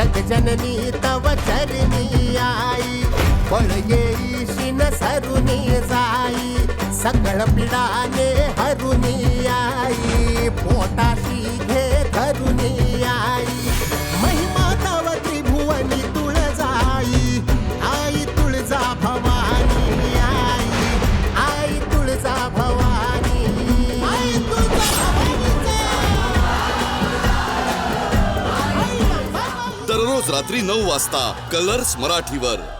जगजननी तव चरणी आई. फळ येईशी न सरुनी जाई. सगळ पिडाने हरुनी आई. पोटा दररोज रात्री नऊ वाजता कलर्स मराठीवर.